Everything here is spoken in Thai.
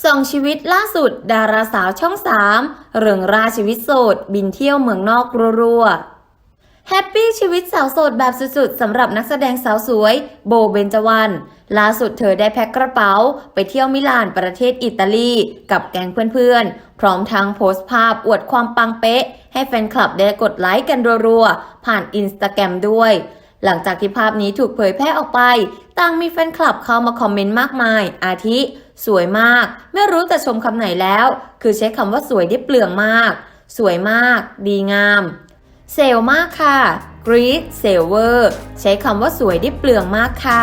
ส่องชีวิตล่าสุด ดาราสาวช่องสามเริงราชีวิตโสด บินเที่ยวเมืองนอกรัวๆแฮปปี้ชีวิตสาวโสดแบบสุดๆสำหรับนักแสดงสาวสวย โบเบนจวรรณล่าสุดเธอได้แพ็คกระเป๋า ไปเที่ยวมิลานประเทศอิตาลี กับแก๊งเพื่อนๆ พร้อมทั้งโพสต์ภาพอวดความปังเป๊ะ ให้แฟนคลับได้กดไลค์กันรัวๆ ผ่านอินสตาแกรมด้วย หลังจากที่ภาพนี้ถูกเผยแพร่ออกไป ต่างมีแฟนคลับเข้ามาคอมเมนต์มากมาย อาทิ สวยมาก ไม่รู้จะชมคำไหนแล้ว คือใช้คำว่าสวยได้เปลืองมาก สวยมาก ดีงาม เซลมากค่ะกรีดเซลเวอร์ ใช้คำว่าสวยได้เปลืองมากค่ะ